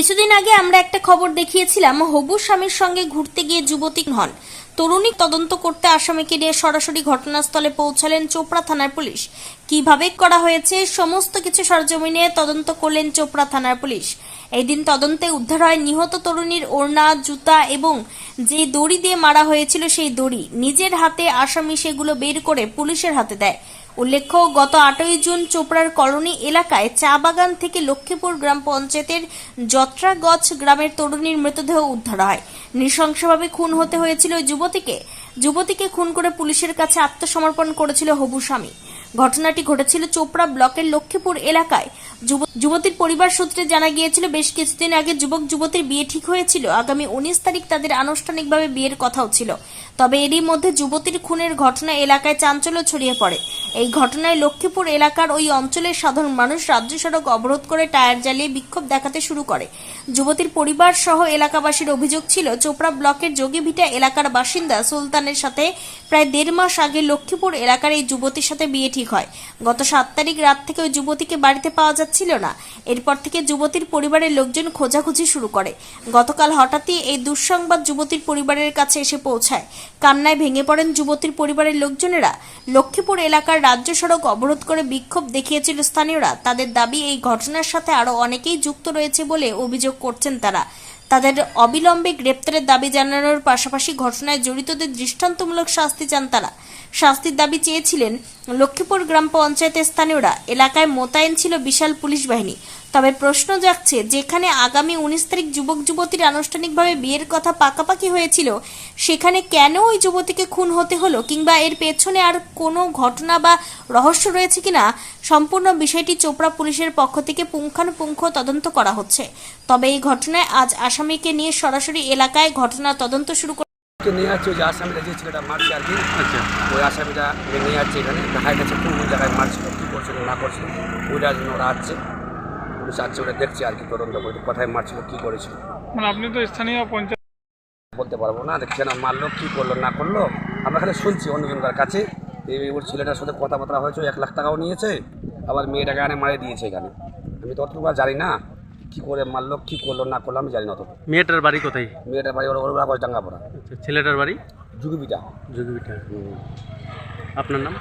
কিছুদিন আগে আমরা একটা খবর দেখিয়েছিলাম, হবু স্বামীর সঙ্গে ঘুরতে গিয়ে যুবতী হন। তরুণী তদন্ত করতে আসামিকে নিয়ে সরাসরি ঘটনাস্থলে পৌঁছালেন চোপড়া থানার পুলিশ। কীভাবে করা হয়েছে, সমস্ত কিছু সরজমিনে তদন্ত করলেন চোপড়া থানার পুলিশ। এই দিন তদন্তে উদ্ধার হয় নিহত তরুণীর ওড়না, জুতা এবং যে দড়ি দিয়ে মারা হয়েছিল সেই দড়ি। নিজের হাতে আসামি সেগুলো বের করে পুলিশের হাতে দেয়। উল্লেখ্য, গত আটই জুন চোপড়ার কলোনি এলাকায় চা বাগান থেকে লক্ষ্মীপুর গ্রাম পঞ্চায়েতের যত্রাগছ গ্রামের তরুণীর মৃতদেহ উদ্ধার হয়। নৃশংসভাবে খুন হতে হয়েছিল ওই যুবতীকে। যুবতীকে খুন করে পুলিশের কাছে আত্মসমর্পণ করেছিল হবু স্বামী। ঘটনাটি ঘটেছিল চোপড়া ব্লকের লক্ষ্মীপুর এলাকায়। যুব- যুবতীর পরিবার সূত্রে জানা গিয়েছিল, বেশ কিছুদিন আগে যুবক যুবতীর বিয়ে ঠিক হয়েছিল। আগামী উনিশ তারিখ তাদের আনুষ্ঠানিকভাবে বিয়ের কথাও ছিল। তবে এরই মধ্যে যুবতীর খুনের ঘটনা এলাকায় চাঞ্চল্য ছড়িয়ে পড়ে। এই ঘটনায় লক্ষ্মীপুর এলাকার ওই অঞ্চলের সাধারণ মানুষ রাজ্য সড়ক অবরোধ করে টায়ার জ্বালিয়ে বিক্ষোভ দেখাতে শুরু করে। যুবতীর পরিবার সহ এলাকাবাসীর অভিযোগ ছিল, চোপড়া ব্লকের যোগীভিটা এলাকার বাসিন্দা সুলতানের সাথে প্রায় দেড় মাস আগে লক্ষ্মীপুর এলাকার এই যুবতীর সাথে বিয়ে ঠিক হয়। গত সাত তারিখ রাত থেকে ওই যুবতীকে বাড়িতে পাওয়া যাচ্ছিল না। এরপর থেকে যুবতীর পরিবারের লোকজন খোঁজাখুঁজি শুরু করে। গতকাল হঠাৎই এই দুঃসংবাদ যুবতীর পরিবারের কাছে এসে পৌঁছায়। কান্নায় ভেঙে পড়েন যুবতীর পরিবারের লোকজনেরা। লক্ষ্মীপুর এলাকার রাজ্য সড়ক অবরোধ করে বিক্ষোভ দেখিয়েছিল স্থানীয়রা। তাদের দাবি, এই ঘটনার সাথে আরও অনেকেই যুক্ত রয়েছে বলে অভিযোগ করছেন তারা। তাদের অবিলম্বে গ্রেপ্তারের দাবি জানানোর পাশাপাশি ঘটনায় জড়িতদের দৃষ্টান্তমূলক শাস্তি চান তারা। শাস্তির দাবি চেয়েছিলেন লক্ষ্মীপুর গ্রাম পঞ্চায়েতের স্থানীয়রা। এলাকায় মোতায়েন ছিল বিশাল পুলিশ বাহিনী। তবে প্রশ্ন জাগছে, যেখানে আগামী উনিশ তারিখ যুবক যুবতীর আনুষ্ঠানিকভাবে বিয়ের কথা পাকাপাকি হয়েছিল, সেখানে কেন ওই যুবতীকে খুন হতে হলো কিংবা এর পেছনে আর কোনো ঘটনা বা রহস্য রয়েছে কিনা, সম্পূর্ণ বিষয়টি চোপড়া পুলিশের পক্ষ থেকে পুঙ্খানুপুঙ্খ তদন্ত করা হচ্ছে। তবে এই ঘটনায় আজ আসামিকে নিয়ে সরাসরি এলাকায় ঘটনা তদন্ত শুরু কে নিয়ে যাচ্ছে ওই যে আসামিটা যে ছেলেটা মারছে আর কি আচ্ছা ওই আসামিটা নিয়ে যাচ্ছে এখানে দেখা গেছে কোন কোন জায়গায় মারছিল কী করছিল না করছিল ওইটার জন্য ওরা আসছে পুলিশ আসছে ওটা দেখছে আর কি তদন্ত করে কোথায় মারছিল কী করেছিল মানে আপনি তো স্থানীয় পঞ্চায়েত বলতে পারব না দেখছে না মারলো কী করল না করল আমরা খালি শুনছি অন্যজনকার কাছে এই ওর ছেলেটার সাথে কথাবার্তা হয়েছে এক লাখ টাকাও নিয়েছে আবার মেয়েটাকে আনে মারে দিয়েছে এখানে আমি তো অতটুকু আর জানি না কি করে মারলো কি করল না করল আমি জানি না তো। মেয়েটার বাড়ি কোথায়? মেয়েটার বাড়ি ওর ওরা গজডাঙ্গা পড়া আচ্ছা, ছেলেটার বাড়ি? যুগবিটা যুগবিটা আপনার নাম?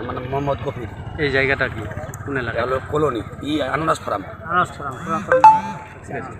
আমার নাম মোহাম্মদ কফির এই জায়গাটা কি? কোন এলাকা? হলো কলোনি ই আনারস ফার্ম আনারস ফার্ম। ঠিক আছে।